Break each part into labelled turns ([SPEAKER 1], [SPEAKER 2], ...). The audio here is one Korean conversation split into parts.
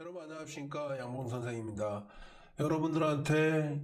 [SPEAKER 1] 여러분 안녕하십니까 양봉 선생입니다. 여러분들한테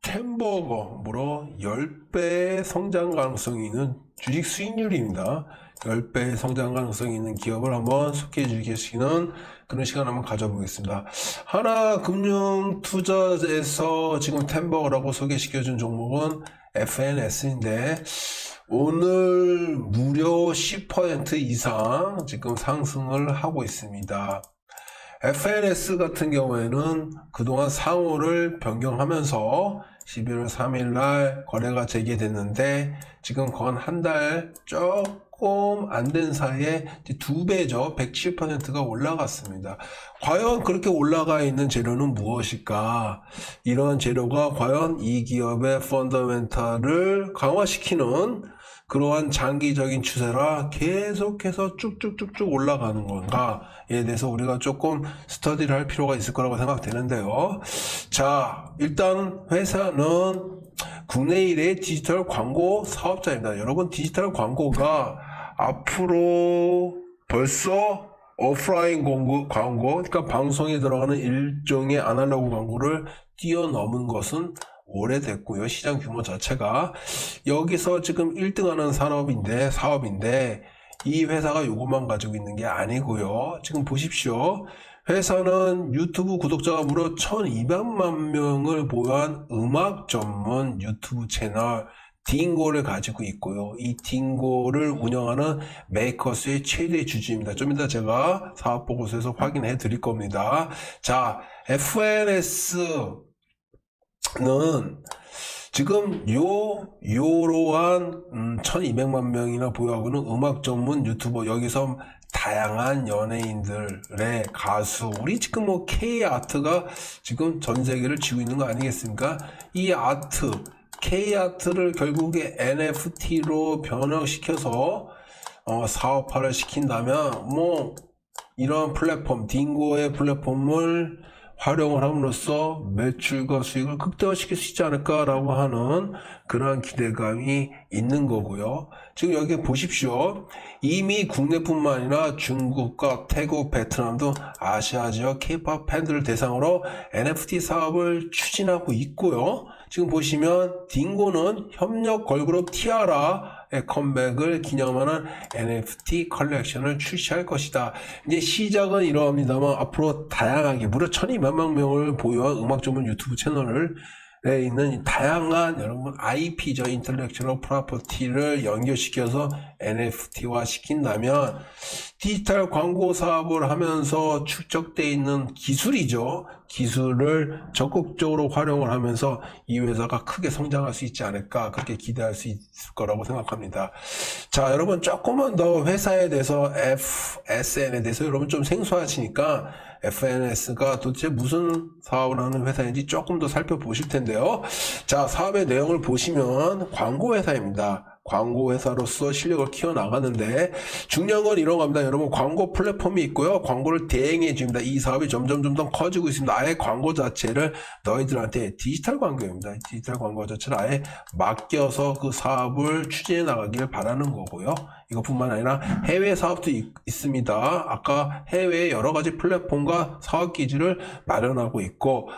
[SPEAKER 1] 템버거므로 10배의 성장 가능성이 있는 주식 수익률입니다. 10배의 성장 가능성이 있는 기업을 한번 소개해 주시는 그런 시간 한번 가져보겠습니다. 하나금융투자에서 지금 템버거라고 소개시켜 준 종목은 FNS인데 오늘 무려 10% 이상 지금 상승을 하고 있습니다. FNS 같은 경우에는 그동안 상호를 변경하면서 11월 3일 날 거래가 재개됐는데 지금 건 한 달 조금 안 된 사이에 두 배죠. 107%가 올라갔습니다. 과연 그렇게 올라가 있는 재료는 무엇일까? 이런 재료가 과연 이 기업의 펀더멘탈을 강화시키는 그러한 장기적인 추세라 계속해서 쭉쭉쭉쭉 올라가는 건가에 대해서 우리가 조금 스터디를 할 필요가 있을 거라고 생각되는데요. 자, 일단 회사는 국내 일의 디지털 광고 사업자입니다. 여러분 디지털 광고가 앞으로 벌써 오프라인 광고, 광고, 그러니까 방송에 들어가는 일종의 아날로그 광고를 뛰어넘은 것은 오래됐고요. 시장 규모 자체가 여기서 지금 1등하는 산업인데 사업인데 이 회사가 요것만 가지고 있는 게 아니고요. 지금 보십시오. 회사는 유튜브 구독자가 무려 1200만 명을 보유한 음악 전문 유튜브 채널 딩고를 가지고 있고요. 이 딩고를 운영하는 메이커스의 최대 주주입니다. 좀 이따 제가 사업 보고서에서 확인해 드릴 겁니다. 자, FNS 는 지금 요 요러한 음, 1200만 명이나 보유하고는 음악 전문 유튜버 여기서 다양한 연예인들의 가수 우리 지금 뭐 K 아트가 지금 전 세계를 지고 있는 거 아니겠습니까? 이 아트 K 아트를 결국에 NFT로 변형시켜서 어, 사업화를 시킨다면 뭐 이런 플랫폼 딩고의 플랫폼을 활용을 함으로써 매출과 수익을 극대화시킬 수 있지 않을까라고 하는 그러한 기대감이 있는 거고요. 지금 여기 보십시오. 이미 국내뿐만 아니라 중국과 태국, 베트남도 아시아 지역 K-pop 팬들을 대상으로 NFT 사업을 추진하고 있고요. 지금 보시면 딩고는 협력 걸그룹 티아라의 컴백을 기념하는 NFT 컬렉션을 출시할 것이다. 이제 시작은 이러합니다만 앞으로 다양하게 무려 1200만 명을 보유한 음악 전문 유튜브 채널을 에 있는 다양한 여러분 IP죠 인텔렉츄얼 프로퍼티를 연결시켜서 NFT화 시킨다면 디지털 광고 사업을 하면서 축적돼 있는 기술이죠 기술을 적극적으로 활용을 하면서 이 회사가 크게 성장할 수 있지 않을까 그렇게 기대할 수 있을 거라고 생각합니다 자 여러분 조금만 더 회사에 대해서 FSN에 대해서 여러분 좀 생소하시니까 FNS가 도대체 무슨 사업을 하는 회사인지 조금 더 살펴보실 텐데요. 자, 사업의 내용을 보시면 광고 회사입니다. 광고 회사로서 실력을 키워나가는데 중요한 건 이런 겁니다. 여러분 광고 플랫폼이 있고요. 광고를 대행해 줍니다. 이 사업이 점점 점점 커지고 있습니다. 아예 광고 자체를 너희들한테 디지털 광고입니다. 디지털 광고 자체를 아예 맡겨서 그 사업을 추진해 나가길 바라는 거고요. 이것뿐만 아니라 해외 사업도 있, 습니다 아까 해외 여러 가지 플랫폼과 사업 기지를 마련하고 있고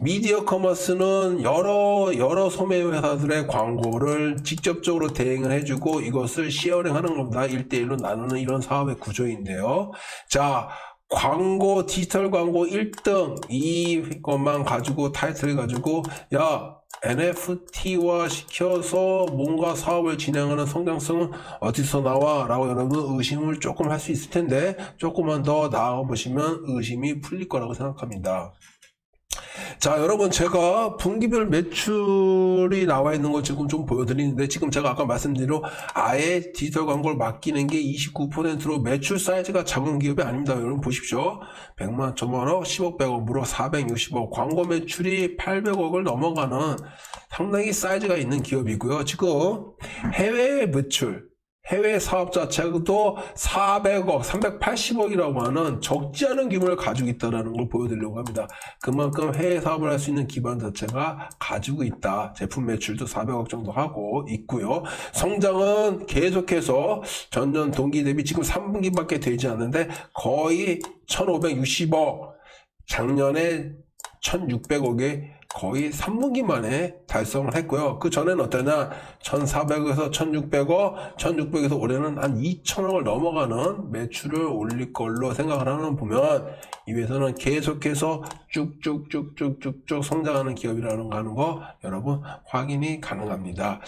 [SPEAKER 1] 미디어 커머스는 여러 여러 소매 회사들의 광고를 직접적으로 대행 을 해주고 이것을 시어링하는 겁니다. 1대1로 나누는 이런 사업의 구조인데요. 자. 광고 디지털 광고 1등 이것만 가지고 타이틀 가지고 야 NFT화 시켜서 뭔가 사업을 진행하는 성장성은 어디서 나와? 라고 여러분 의심을 조금 할 수 있을 텐데 조금만 더 나아가 보시면 의심이 풀릴 거라고 생각합니다. 자, 여러분, 제가 분기별 매출이 나와 있는 거 지금 좀 보여드리는데, 지금 제가 아까 말씀드린 대로 아예 디지털 광고를 맡기는 게 29%로 매출 사이즈가 작은 기업이 아닙니다. 여러분 보십시오. 100만, 1000만원, 10억, 100억으로 460억, 광고 매출이 800억을 넘어가는 상당히 사이즈가 있는 기업이고요. 지금 해외 매출, 해외 사업 자체도 400억, 380억이라고 하는 적지 않은 규모를 가지고 있다는 걸 보여드리려고 합니다. 그만큼 해외 사업을 할 수 있는 기반 자체가 가지고 있다. 제품 매출도 400억 정도 하고 있고요. 성장은 계속해서 전년 동기 대비 지금 3분기밖에 되지 않는데 거의 1560억 작년에 1600억에 거의 3분기 만에 달성을 했고요. 그 전에는 어떠냐? 1400에서 1600억, 1600에서 올해는 한 2000억을 넘어가는 매출을 올릴 걸로 생각을 하는 보면 이 회사는 계속해서 쭉쭉쭉쭉쭉쭉 성장하는 기업이라는 거 하는 거 여러분 확인이 가능합니다.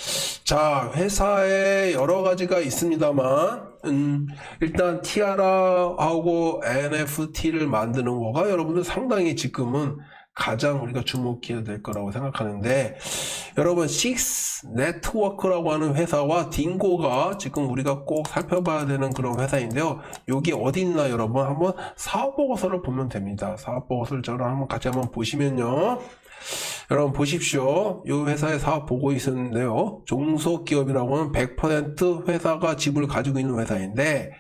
[SPEAKER 1] 자, 회사에 여러 가지가 있습니다만 음, 일단 티아라하고 NFT를 만드는 거가 여러분들 상당히 지금은 가장 우리가 주목해야 될 거라고 생각하는데 여러분 식스 네트워크라고 하는 회사와 딩고가 지금 우리가 꼭 살펴봐야 되는 그런 회사인데요. 여기 어디 있나 여러분 한번 사업 보고서를 보면 됩니다. 사업 보고서를 저랑 한번 같이 한번 보시면요. 여러분 보십시오. 이 회사의 사업 보고 있었는데요. 종속기업이라고는 100% 회사가 지분을 가지고 있는 회사인데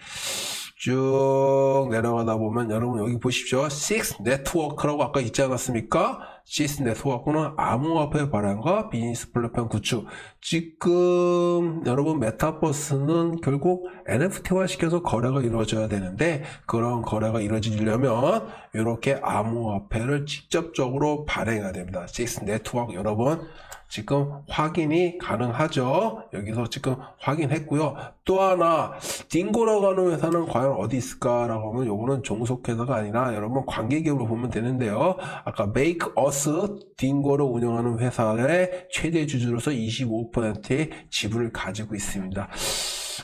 [SPEAKER 1] 쭉 내려가다 보면 여러분 여기 보십시오. Six 네트워크라고 아까 있지 않았습니까? Six 네트워크는 암호화폐 발행과 비즈니스 플랫폼 구축. 지금 여러분 메타버스는 결국 NFT화 시켜서 거래가 이루어져야 되는데 그런 거래가 이루어지려면 이렇게 암호화폐를 직접적으로 발행해야 됩니다. Six 네트워크 여러분 지금 확인이 가능하죠. 여기서 지금 확인했고요. 또 하나 딩고라고 하는 회사는 과연 어디 있을까라고 하면 요거는 종속회사가 아니라 여러분 관계기업으로 보면 되는데요. 아까 Make Us 딩고를 운영하는 회사의 최대 주주로서 25%의 지분을 가지고 있습니다.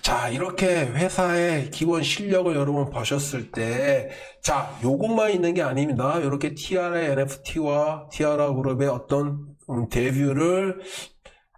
[SPEAKER 1] 자, 이렇게 회사의 기본 실력을 여러분 보셨을 때, 자, 요것만 있는 게 아닙니다. 이렇게 티아라 NFT와 티아라 그룹의 어떤 음, 데뷔를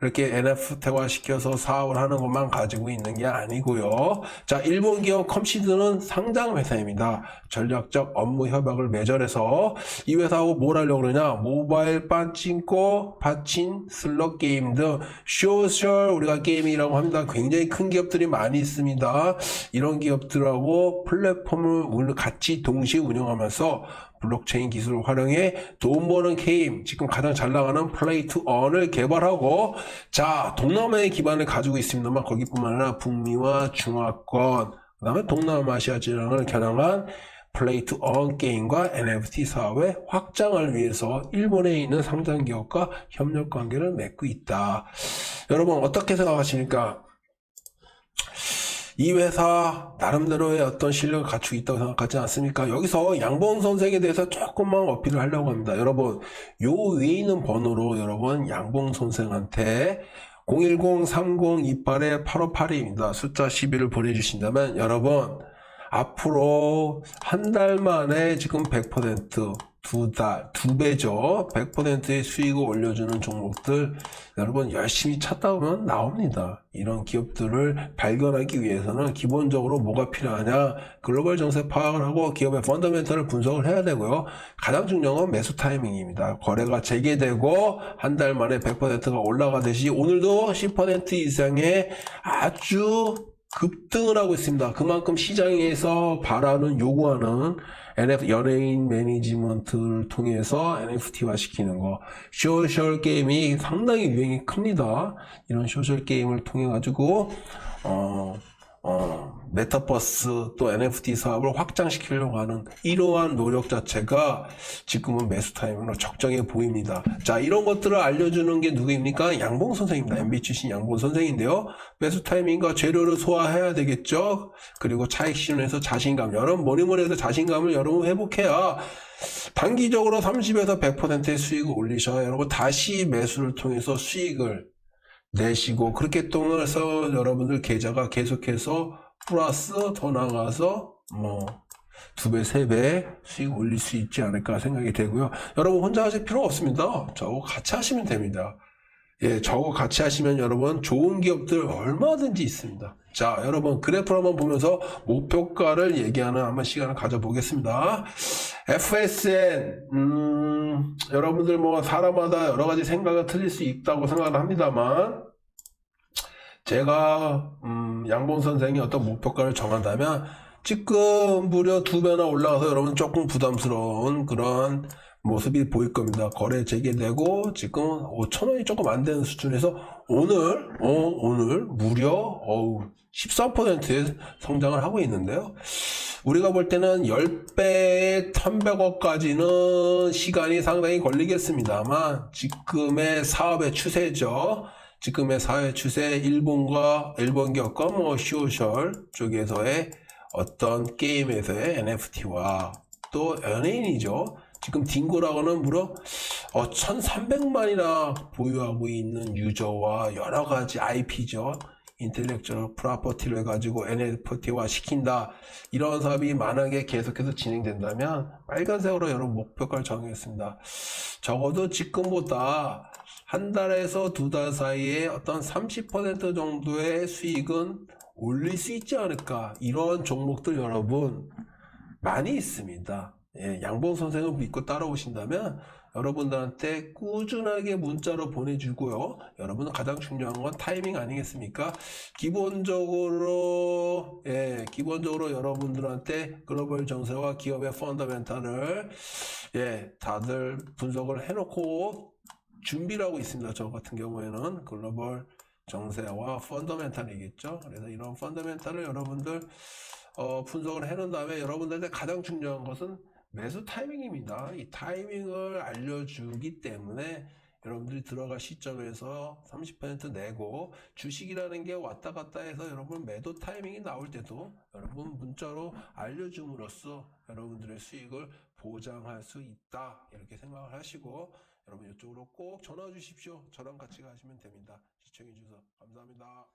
[SPEAKER 1] 이렇게 NFT화 시켜서 사업을 하는 것만 가지고 있는 게 아니고요. 자, 일본 기업 컴시드는 상장 회사입니다. 전략적 업무 협약을 맺어내서 이 회사하고 뭘 하려고 그러냐? 모바일 빠친코, 파친, 슬롯 게임 등 소셜 우리가 게임이라고 합니다. 굉장히 큰 기업들이 많이 있습니다. 이런 기업들하고 플랫폼을 같이 동시에 운영하면서 블록체인 기술을 활용해 돈 버는 게임, 지금 가장 잘 나가는 플레이 투 언을 개발하고, 자, 동남아의 기반을 가지고 있습니다만, 거기뿐만 아니라 북미와 중화권, 그 다음에 동남아시아 지역을 겨냥한 플레이 투 언 게임과 NFT 사업의 확장을 위해서 일본에 있는 상장 기업과 협력 관계를 맺고 있다. 여러분, 어떻게 생각하십니까? 이 회사 나름대로의 어떤 실력을 갖추고 있다고 생각하지 않습니까? 여기서 양봉 선생에 대해서 조금만 어필을 하려고 합니다. 여러분, 요 위에 있는 번호로 여러분 양봉 선생한테 010-3028-8582입니다. 숫자 12를 보내주신다면 여러분 앞으로 한 달 만에 지금 100%, 두 달, 두 배죠. 100%의 수익을 올려주는 종목들 여러분 열심히 찾다 보면 나옵니다. 이런 기업들을 발견하기 위해서는 기본적으로 뭐가 필요하냐? 글로벌 정세 파악을 하고 기업의 펀더멘털을 분석을 해야 되고요. 가장 중요한 건 매수 타이밍입니다. 거래가 재개되고 한 달 만에 100%가 올라가듯이 오늘도 10% 이상의 아주 급등을 하고 있습니다. 그만큼 시장에서 바라는 요구하는 NF 연예인 매니지먼트를 통해서 NFT화 시키는 거, 소셜 게임이 상당히 유행이 큽니다. 이런 소셜 게임을 통해 가지고 어, 어, 메타버스 또 NFT 사업을 확장시키려고 하는 이러한 노력 자체가 지금은 매수 타임으로 적정해 보입니다. 자, 이런 것들을 알려주는 게 누구입니까? 양봉 선생입니다. MB 출신 양봉 선생인데요. 매수 타이밍과 재료를 소화해야 되겠죠. 그리고 차익 실현에서 자신감, 여러분 모니머니에서 자신감을 여러분 회복해야 단기적으로 30에서 100%의 수익을 올리셔야 여러분 다시 매수를 통해서 수익을 내시고 그렇게 통해서 여러분들 계좌가 계속해서 플러스 더 나가서 뭐 두 배, 세 배 수익 올릴 수 있지 않을까 생각이 되고요. 여러분 혼자 하실 필요 없습니다. 저하고 같이 하시면 됩니다. 예, 저하고 같이 하시면 여러분 좋은 기업들 얼마든지 있습니다. 자, 여러분 그래프를 한번 보면서 목표가를 얘기하는 한번 시간을 가져보겠습니다. FSN, 음, 여러분들 뭐 사람마다 여러 가지 생각이 틀릴 수 있다고 생각을 합니다만, 제가, 음, 양봉 선생이 어떤 목표가를 정한다면, 지금 무려 두 배나 올라가서 여러분 조금 부담스러운 그런 모습이 보일 겁니다. 거래 재개되고 지금 5천 원이 조금 안 되는 수준에서 오늘 어, 오늘 무려 어우 13%의 성장을 하고 있는데요. 우리가 볼 때는 10배 1100억까지는 시간이 상당히 걸리겠습니다만 지금의 사업의 추세죠. 지금의 사회 추세 일본과 일본 기업과 뭐 쇼셜 쪽에서의 어떤 게임에서의 NFT와 또 연예인이죠. 지금 딩고라고는 무려 어, 1300만이나 보유하고 있는 유저와 여러 가지 IP죠. 인텔렉츄얼 프로퍼티를 해가지고 NFT화 시킨다. 이런 사업이 만약에 계속해서 진행된다면 빨간색으로 여러분 목표가를 정했습니다. 적어도 지금보다 한 달에서 두 달 사이에 어떤 30% 정도의 수익은 올릴 수 있지 않을까. 이런 종목들 여러분 많이 있습니다. 예, 양봉 선생을 믿고 따라오신다면 여러분들한테 꾸준하게 문자로 보내주고요. 여러분은 가장 중요한 건 타이밍 아니겠습니까? 기본적으로, 예, 기본적으로 여러분들한테 글로벌 정세와 기업의 펀더멘탈을, 예, 다들 분석을 해놓고 준비를 하고 있습니다. 저 같은 경우에는 글로벌 정세와 펀더멘탈이겠죠. 그래서 이런 펀더멘탈을 여러분들 어, 분석을 해놓은 다음에 여러분들한테 가장 중요한 것은 매수 타이밍입니다. 이 타이밍을 알려주기 때문에 여러분들이 들어갈 시점에서 30% 내고 주식이라는 게 왔다 갔다 해서 여러분 매도 타이밍이 나올 때도 여러분 문자로 알려줌으로써 여러분들의 수익을 보장할 수 있다. 이렇게 생각을 하시고 여러분 이쪽으로 꼭 전화 주십시오. 저랑 같이 가시면 됩니다. 시청해 주셔서 감사합니다.